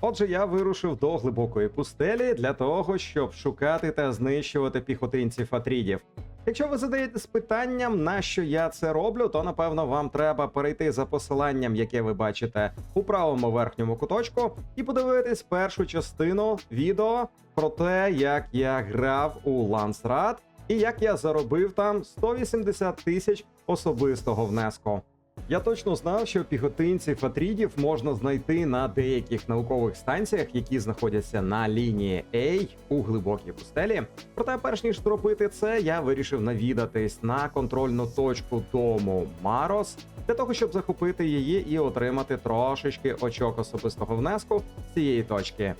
Отже, я вирушив до глибокої пустелі для того, щоб шукати та знищувати піхотинців атрідів. Якщо ви задаєтесь питанням, на що я це роблю, то напевно вам треба перейти за посиланням, яке ви бачите у правому верхньому куточку, і подивитись першу частину відео про те, як я грав у Лансрад і як я заробив там 180 тисяч особистого внеску. Я точно знав, що піхотинців атрідів можна знайти на деяких наукових станціях, які знаходяться на лінії A у глибокій пустелі. Проте, перш ніж зробити це, я вирішив навідатись на контрольну точку дому Марос для того, щоб захопити її і отримати трошечки очок особистого внеску з цієї точки.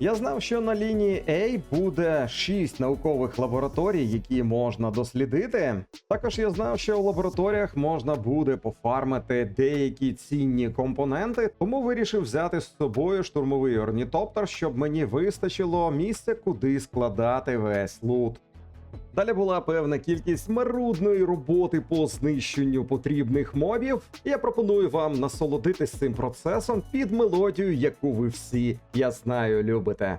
Я знав, що на лінії A буде 6 наукових лабораторій, які можна дослідити. Також я знав, що у лабораторіях можна буде пофармити деякі цінні компоненти, тому вирішив взяти з собою штурмовий орнітоптер, щоб мені вистачило місця, куди складати весь лут. Далі була певна кількість марудної роботи по знищенню потрібних мобів. Я пропоную вам насолодитись цим процесом під мелодію, яку ви всі, я знаю, любите.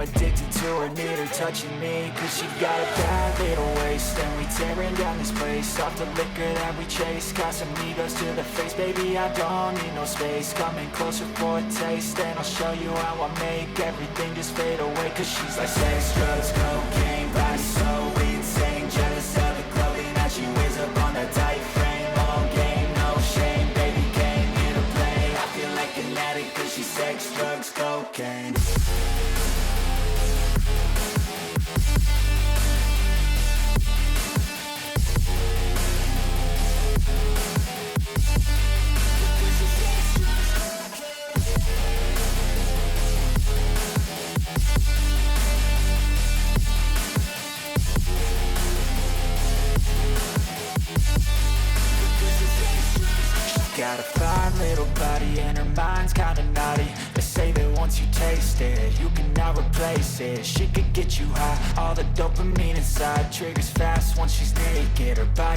Addicted to her, need her touching me. Cause she got a bad little waist. And we tearing down this place. Off the liquor that we chase. Casamigos to the face, baby. I don't need no space. Coming closer for a taste. And I'll show you how I make everything just fade away. Cause she's like sex, drugs, cocaine.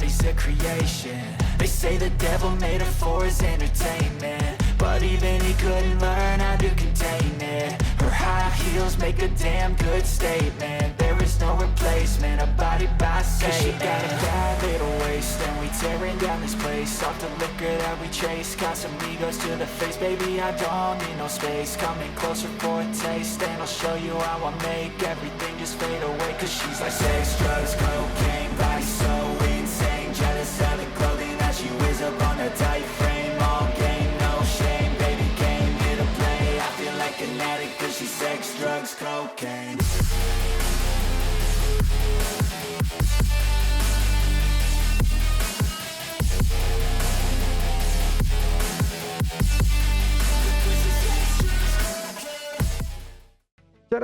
Body's a creation. They say the devil made her for his entertainment. But even he couldn't learn how to contain it. Her high heels make a damn good statement. There is no replacement, a body by Satan she got a bad little waist And we tearing down this place. Off the liquor that we chase Casamigos to the face. Baby, I don't need no space. Coming closer for a taste And I'll show you how I make everything just fade away. Cause she's like sex, drugs, cocaine Body so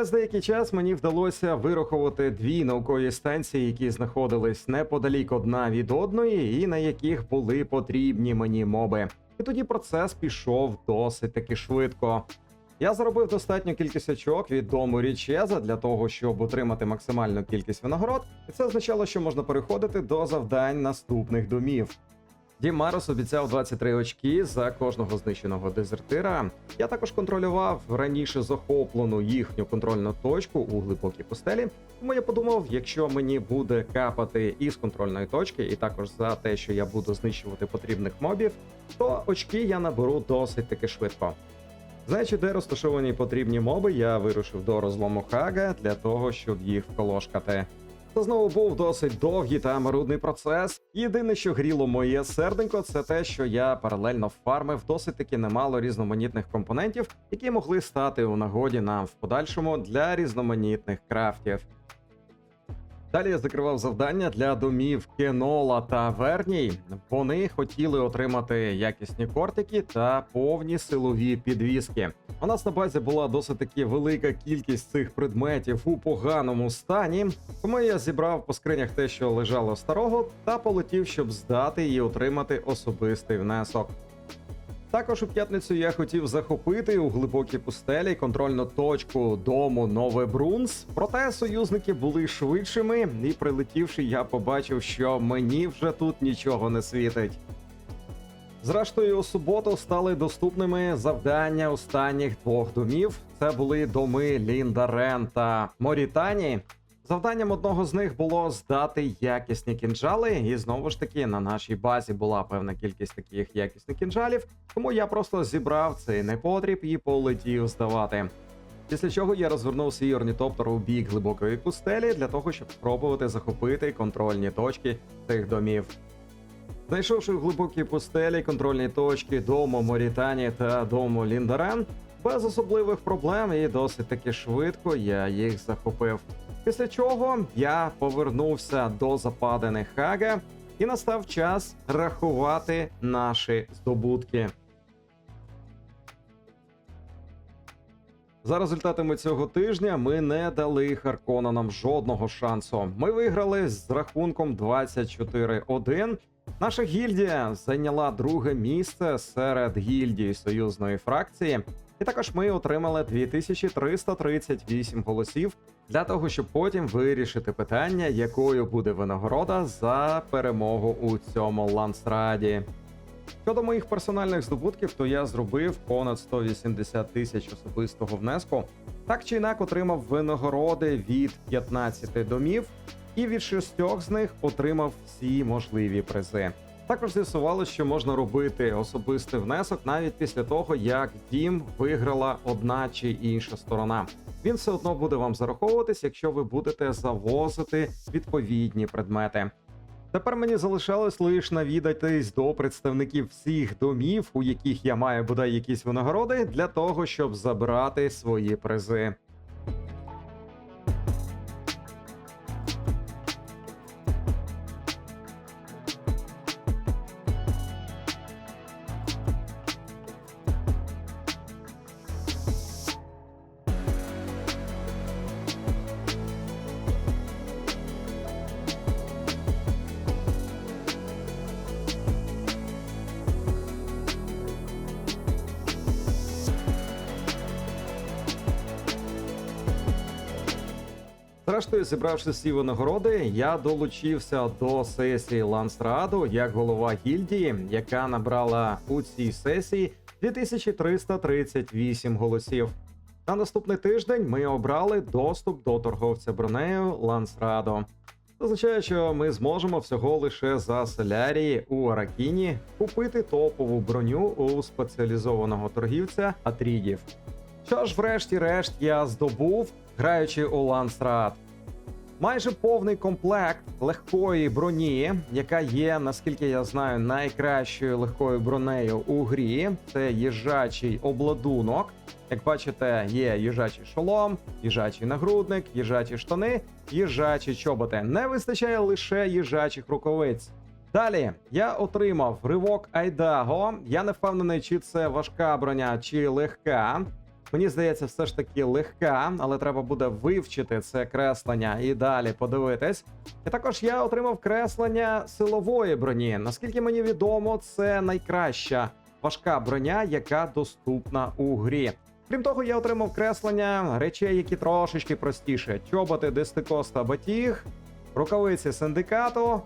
Через деякий час мені вдалося вирахувати дві наукові станції, які знаходились неподалік одна від одної, і на яких були потрібні мені моби. І тоді процес пішов досить таки швидко. Я заробив достатню кількість очок від дому Річеза для того, щоб отримати максимальну кількість винагород, і це означало, що можна переходити до завдань наступних домів. Дім Марос обіцяв 23 очки за кожного знищеного дезертира. Я також контролював раніше захоплену їхню контрольну точку у глибокій пустелі. Тому я подумав, якщо мені буде капати із контрольної точки, і також за те, що я буду знищувати потрібних мобів, то очки я наберу досить таки швидко. Знаючи, де розташовані потрібні моби, я вирушив до розлому Хага для того, щоб їх вколошкати. Це знову був досить довгий та марудний процес. Єдине, що гріло моє серденько, це те, що я паралельно фармив досить таки немало різноманітних компонентів, які могли стати у нагоді нам в подальшому для різноманітних крафтів. Далі я закривав завдання для домів Кенола та Верній. Вони хотіли отримати якісні кортики та повні силові підвіски. У нас на базі була досить таки велика кількість цих предметів у поганому стані. Тому я зібрав по скринях те, що лежало старого, та полетів, щоб здати і отримати особистий внесок. Також у п'ятницю я хотів захопити у глибокій пустелі контрольну точку дому Нове Брунс. Проте союзники були швидшими, і прилетівши, я побачив, що мені вже тут нічого не світить. Зрештою, у суботу стали доступними завдання останніх двох домів. Це були доми Ліндарен та Морітані. Завданням одного з них було здати якісні кінжали, і знову ж таки на нашій базі була певна кількість таких якісних кінжалів, тому я просто зібрав цей непотріб і полетів здавати. Після чого я розвернув свій орнітоптер у бік глибокої пустелі для того, щоб спробувати захопити контрольні точки цих домів. Знайшовши в глибокій пустелі контрольні точки дому Морітані та дому Ліндарен, без особливих проблем і досить таки швидко я їх захопив. Після чого я повернувся до западини Хага і настав час рахувати наші здобутки. За результатами цього тижня ми не дали Харконанам жодного шансу. Ми виграли з рахунком 24-1. Наша гільдія зайняла друге місце серед гільдій союзної фракції, і також ми отримали 2338 голосів для того, щоб потім вирішити питання, якою буде винагорода за перемогу у цьому лансраді. Щодо моїх персональних здобутків, то я зробив понад 180 тисяч особистого внеску. Так чи інак отримав винагороди від 15 домів, і від шістьох з них отримав всі можливі призи. Також з'ясувалося, що можна робити особистий внесок навіть після того, як дім виграла одна чи інша сторона. Він все одно буде вам зараховуватись, якщо ви будете завозити відповідні предмети. Тепер мені залишалось лише навідатись до представників всіх домів, у яких я маю бодай якісь винагороди, для того, щоб забрати свої призи. Зрештою, зібравши всі винагороди, я долучився до сесії Лансрааду як голова гільдії, яка набрала у цій сесії 2338 голосів. На наступний тиждень ми обрали доступ до торговця бронею Лансраду. Це що ми зможемо всього лише за солярії у Аракіні купити топову броню у спеціалізованого торгівця Атрідів. Що ж, врешті-решт, я здобув, граючи у Лансрад. Майже повний комплект легкої броні, яка є, наскільки я знаю, найкращою легкою бронею у грі. Це їжачий обладунок. Як бачите, є їжачий шолом, їжачий нагрудник, їжачі штани, їжачі чоботи. Не вистачає лише їжачих рукавиць. Далі я отримав ривок Айдаго. Я не впевнений, чи це важка броня, чи легка. Мені здається, все ж таки легка, але треба буде вивчити це креслення і далі подивитись. І також я отримав креслення силової броні. Наскільки мені відомо, це найкраща важка броня, яка доступна у грі. Крім того, я отримав креслення речей, які трошечки простіше: чоботи дистикоста батіг, рукавиці синдикату,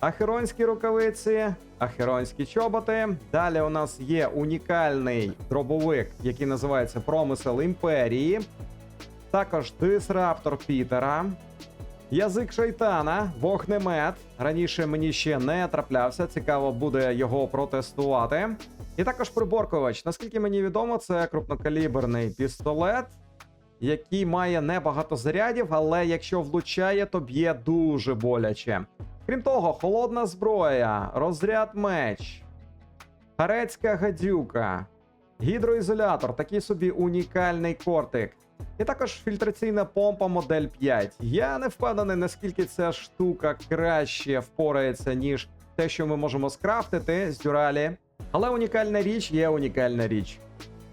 Ахеронські рукавиці, ахеронські чоботи. Далі у нас є унікальний дробовик, який називається Промисел імперії. Також дисраптор Пітера. Язик шайтана, вогнемет. Раніше мені ще не траплявся. Цікаво буде його протестувати. І також приборкувач. Наскільки мені відомо, це крупнокаліберний пістолет, який має небагато зарядів, але якщо влучає, то б'є дуже боляче. Крім того, холодна зброя, розряд меч, харецька гадюка, гідроізолятор, такий собі унікальний кортик. І також фільтраційна помпа модель 5. Я не впевнений, наскільки ця штука краще впорається, ніж те, що ми можемо скрафтити з дюралі. Але унікальна річ є унікальна річ.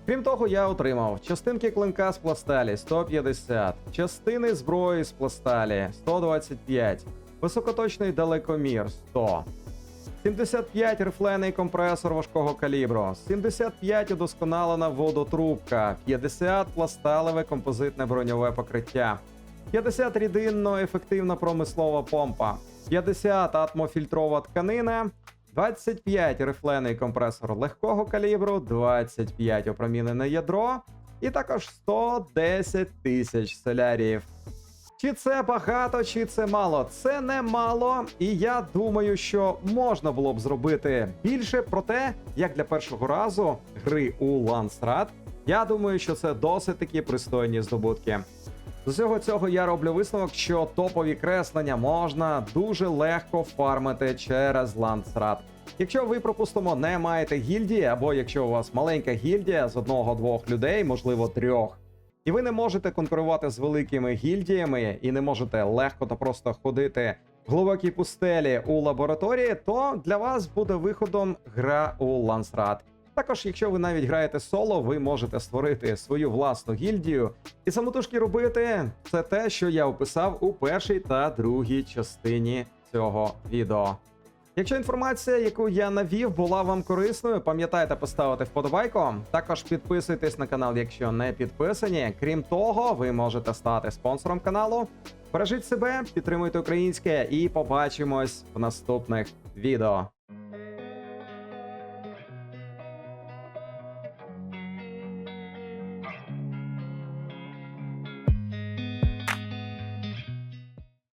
Крім того, я отримав частинки клинка з пласталі 150, частини зброї з пласталі 125, високоточний далекомір 100, 75 рифлений компресор важкого калібру, 75 удосконалена водотрубка, 50 пласталеве композитне броньове покриття, 50 рідинно ефективна промислова помпа, 50 атмофільтрова тканина, 25 рифлений компресор легкого калібру, 25 опромінене ядро, і також 110 тисяч соляріїв. Чи це багато, чи це мало? Це не мало, і я думаю, що можна було б зробити більше. Проте, як для першого разу гри у Лансрад, я думаю, що це досить такі пристойні здобутки. З усього цього я роблю висновок, що топові креслення можна дуже легко фармити через Лансрад. Якщо ви, пропустимо, не маєте гільдії, або якщо у вас маленька гільдія з одного-двох людей, можливо, трьох, і ви не можете конкурувати з великими гільдіями і не можете легко та просто ходити в глибокій пустелі у лабораторії, то для вас буде виходом гра у Лансрад. Також, якщо ви навіть граєте соло, ви можете створити свою власну гільдію і самотужки робити це те, що я описав у першій та другій частині цього відео. Якщо інформація, яку я навів, була вам корисною, пам'ятайте поставити вподобайку. Також підписуйтесь на канал, якщо не підписані. Крім того, ви можете стати спонсором каналу. Бережіть себе, підтримуйте українське і побачимось в наступних відео.